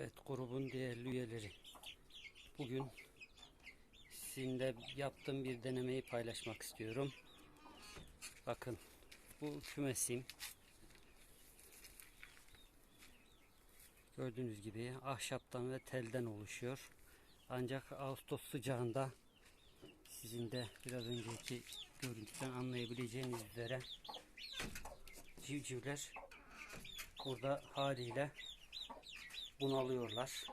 Evet grubun değerli üyeleri. Bugün sizinle yaptığım bir denemeyi paylaşmak istiyorum. Bakın bu kümesim. Gördüğünüz gibi ahşaptan ve telden oluşuyor. Ancak Ağustos sıcağında sizin de biraz önceki görüntüden anlayabileceğiniz üzere civcivler burada haliyle bunalıyorlar.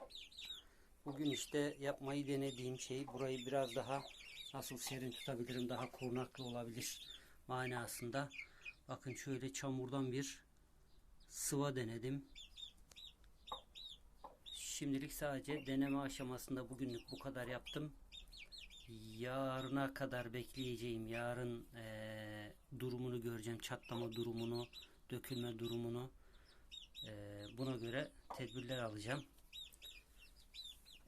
Bugün işte yapmayı denediğim şey burayı biraz daha nasıl serin tutabilirim, daha korunaklı olabilir manasında. Bakın şöyle çamurdan bir sıva denedim. Şimdilik sadece deneme aşamasında bugünlük bu kadar yaptım. Yarına kadar bekleyeceğim. Yarın eee, durumunu göreceğim. Çatlama durumunu, dökülme durumunu. Eee, buna göre tedbirler alacağım.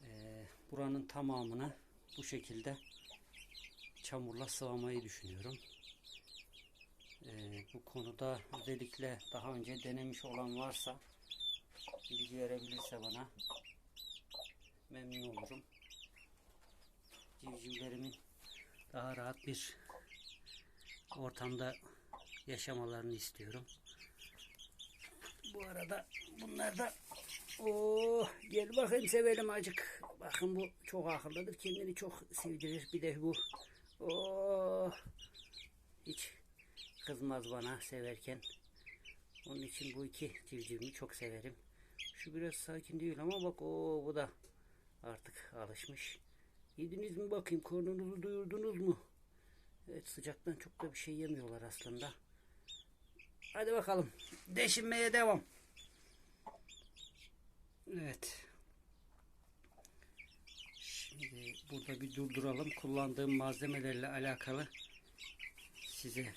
Eee, buranın tamamını bu şekilde çamurla sıvamayı düşünüyorum. Eee, bu konuda özellikle daha önce denemiş olan varsa bilgi verebilirse bana memnun olurum. Civcivlerimin daha rahat bir ortamda yaşamalarını istiyorum. Bu arada bunlar da oh, gel bakayım sevelim acık. Bakın bu çok akıllıdır. Kendini çok sevdirir. Bir de bu oh, hiç kızmaz bana severken. Onun için bu iki civcivimi çok severim. Şu biraz sakin değil ama bak o bu da artık alışmış. Yediniz mi bakayım karnınızı doyurdunuz mu? Evet sıcaktan çok da bir şey yemiyorlar aslında. Hadi bakalım. Deşinmeye devam. Evet. Şimdi burada bir durduralım. Kullandığım malzemelerle alakalı size